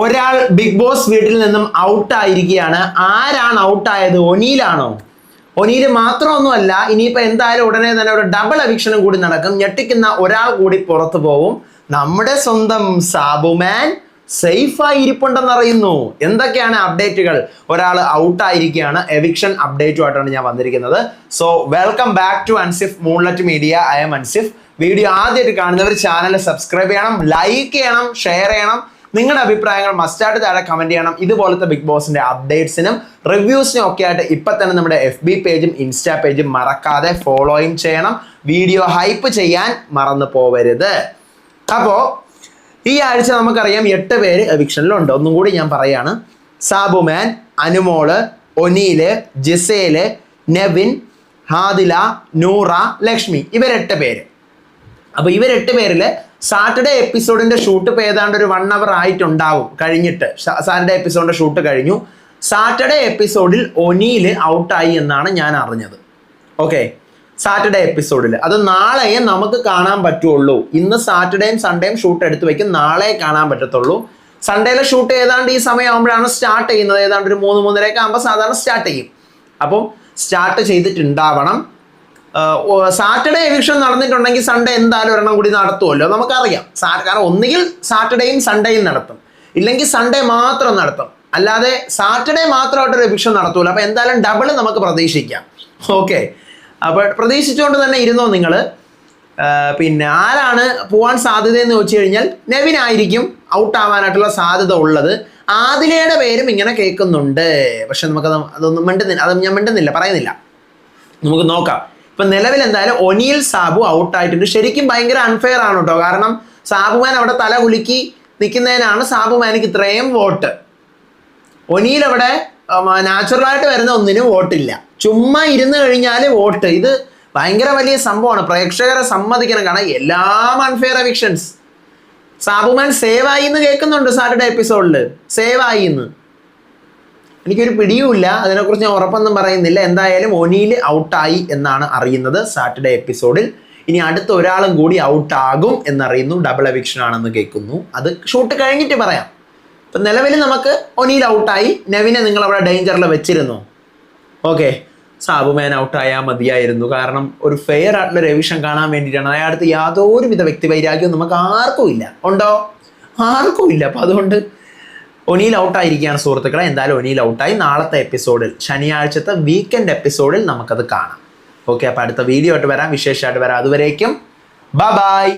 ഒരാൾ big boss വീട്ടിൽ നിന്നും ഔട്ട് ആയിരിക്കുകയാണ്. ആരാണ് ഔട്ടായത് ഒനീലാണോ? ഒനീൽ മാത്രമൊന്നുമല്ല ഇനിയിപ്പോൾ എന്തായാലും ഉടനെ തന്നെ ഒരു ഡബിൾ എവിക്ഷനും കൂടി നടക്കും. ഞെട്ടിക്കുന്ന ഒരാൾ കൂടി പുറത്തു പോവും. നമ്മുടെ സ്വന്തം സാബുമാൻ സേഫായി ഇരിപ്പുണ്ടെന്ന് അറിയുന്നു. എന്തൊക്കെയാണ് അപ്ഡേറ്റുകൾ ഒരാൾ ഔട്ട് ആയിരിക്കുകയാണ്. എവിക്ഷൻ അപ്ഡേറ്റുമായിട്ടാണ് ഞാൻ വന്നിരിക്കുന്നത്. So welcome back to Ansif Moonlet media I am Ansif video ആദ്യമായിട്ട് കാണുന്നവർ ചാനൽ സബ്സ്ക്രൈബ് ചെയ്യണം ലൈക്ക് ചെയ്യണം ഷെയർ ചെയ്യണം. നിങ്ങളുടെ അഭിപ്രായങ്ങൾ മസ്റ്റായിട്ട് താഴെ കമന്റ് ചെയ്യണം. ഇതുപോലത്തെ ബിഗ് ബോസിന്റെ അപ്ഡേറ്റ്സിനും റിവ്യൂസിനും ഒക്കെ ആയിട്ട് ഇപ്പം തന്നെ നമ്മുടെ എഫ് ബി പേജും ഇൻസ്റ്റാ പേജും മറക്കാതെ ഫോളോയും ചെയ്യണം. വീഡിയോ ഹൈപ്പ് ചെയ്യാൻ മറന്നു പോവരുത്. അപ്പോൾ ഈ ആഴ്ച നമുക്കറിയാം എട്ട് പേര് എവിക്ഷനിലുണ്ട് ഒന്നും കൂടി ഞാൻ പറയാണ്. Sabumon Anumol Oneal Gisele Nevin Hadila Noora Lakshmi. ഇവരെട്ട് പേര്. അപ്പൊ ഇവരെട്ട് പേരിൽ സാറ്റർഡേ എപ്പിസോഡിന്റെ ഷൂട്ട് ഇപ്പൊ ഏതാണ്ട് ഒരു വൺ അവർ ആയിട്ടുണ്ടാവും കഴിഞ്ഞിട്ട്. സാറ്റർഡേ എപ്പിസോഡിന്റെ ഷൂട്ട് കഴിഞ്ഞു. സാറ്റർഡേ എപ്പിസോഡിൽ ഒനീൽ ഔട്ടായി എന്നാണ് ഞാൻ അറിഞ്ഞത്. ഓക്കെ? സാറ്റർഡേ എപ്പിസോഡിൽ അത് നാളെ നമുക്ക് കാണാൻ പറ്റുള്ളൂ. ഇന്ന് സാറ്റർഡേയും സൺഡേയും ഷൂട്ട് എടുത്തു വെക്കും. നാളെ കാണാൻ പറ്റത്തുള്ളൂ. സൺഡേയിലെ ഷൂട്ട് ഏതാണ്ട് ഈ സമയമാകുമ്പോഴാണ് സ്റ്റാർട്ട് ചെയ്യുന്നത്. ഏതാണ്ട് ഒരു മൂന്ന് മൂന്നരയൊക്കെ ആകുമ്പോൾ സാധാരണ സ്റ്റാർട്ട് ചെയ്യും. അപ്പം സ്റ്റാർട്ട് ചെയ്തിട്ടുണ്ടാവണം. സാറ്റർഡേ എവിക്ഷൻ നടന്നിട്ടുണ്ടെങ്കിൽ സൺഡേ എന്തായാലും ഒരെണ്ണം കൂടി നടത്തുമല്ലോ. നമുക്കറിയാം. കാരണം ഒന്നുകിൽ സാറ്റർഡേയും സൺഡേയും നടത്തും. ഇല്ലെങ്കിൽ സൺഡേ മാത്രം നടത്തും. അല്ലാതെ സാറ്റർഡേ മാത്രമായിട്ടൊരു എവിക്ഷൻ നടത്തൂല. അപ്പൊ എന്തായാലും ഡബിൾ നമുക്ക് പ്രതീക്ഷിക്കാം. ഓക്കെ. അപ്പോൾ പ്രതീക്ഷിച്ചുകൊണ്ട് തന്നെ ഇരുന്നോ നിങ്ങൾ പിന്നെ ആരാണ് പോവാൻ സാധ്യതയെന്ന് ചോദിച്ചു കഴിഞ്ഞാൽ നെവിൻ ആയിരിക്കും ഔട്ട് ആവാനായിട്ടുള്ള സാധ്യത ഉള്ളത്. ആദിലയുടെ പേരും ഇങ്ങനെ കേൾക്കുന്നുണ്ട്. പക്ഷെ നമുക്ക് അതൊന്നും മിണ്ടുന്നില്ല. അത് ഞാൻ മിണ്ടുന്നില്ല. പറയുന്നില്ല. നമുക്ക് നോക്കാം. ഇപ്പൊ നിലവിൽ എന്തായാലും ഒനിയിൽ സാബു ഔട്ട് ആയിട്ടുണ്ട് ശരിക്കും ഭയങ്കര അൺഫെയർ ആണ് കേട്ടോ കാരണം സാബുമാൻ അവിടെ തല കുലുക്കി നിൽക്കുന്നതിനാണ് സാബുമാനിക്ക് ഇത്രയും വോട്ട്. ഒനിയിൽ അവിടെ നാച്ചുറലായിട്ട് വരുന്ന ഒന്നിനും വോട്ടില്ല. ചുമ്മാ ഇരുന്ന് കഴിഞ്ഞാൽ വോട്ട്. ഇത് ഭയങ്കര വലിയ സംഭവമാണ്. പ്രേക്ഷകരെ സമ്മതിക്കണം. കാരണം എല്ലാം അൺഫെയർ എവിക്ഷൻസ് സാബുമാൻ സേവ് ആയി എന്ന് കേൾക്കുന്നുണ്ട് സാറ്റർഡേ എപ്പിസോഡിൽ സേവ് ആയി എന്ന് എനിക്കൊരു പിടിയുമില്ല. അതിനെക്കുറിച്ച് ഞാൻ ഉറപ്പൊന്നും പറയുന്നില്ല. എന്തായാലും ഒനിയിൽ ഔട്ടായി എന്നാണ് അറിയുന്നത് സാറ്റർഡേ എപ്പിസോഡിൽ. ഇനി അടുത്ത ഒരാളും കൂടി ഔട്ടാകും എന്നറിയുന്നു. ഡബിൾ എവിക്ഷൻ ആണെന്ന് കേൾക്കുന്നു. അത് ഷൂട്ട് കഴിഞ്ഞിട്ട് പറയാം. ഇപ്പം നിലവിൽ നമുക്ക് ഒനിയിൽ ഔട്ടായി. നവിനെ നിങ്ങൾ അവിടെ ഡേഞ്ചറിൽ വെച്ചിരുന്നു? ഓക്കെ. സാബുമാൻ ഔട്ടായാൽ മതിയായിരുന്നു. കാരണം ഒരു ഫെയർ ആയിട്ടുള്ള റിവിഷൻ കാണാൻ വേണ്ടിയിട്ടാണ്. അയാളുടെ യാതൊരുവിധ വ്യക്തിവൈരാഗ്യവും നമുക്ക് ആർക്കും ഇല്ല. ഉണ്ടോ? ആർക്കും ഇല്ല. അപ്പം അതുകൊണ്ട് ഒനിയിൽ ഔട്ടായിരിക്കുകയാണ് സുഹൃത്തുക്കളെ. എന്തായാലും ഒനിയിൽ ഔട്ടായി. നാളത്തെ എപ്പിസോഡിൽ ശനിയാഴ്ചത്തെ വീക്കെൻഡ് എപ്പിസോഡിൽ നമുക്കത് കാണാം. ഓക്കെ അപ്പോൾ അടുത്ത വീഡിയോ ആയിട്ട് വരാം. വിശേഷമായിട്ട് വരാം. അതുവരേക്കും ബ ബായ്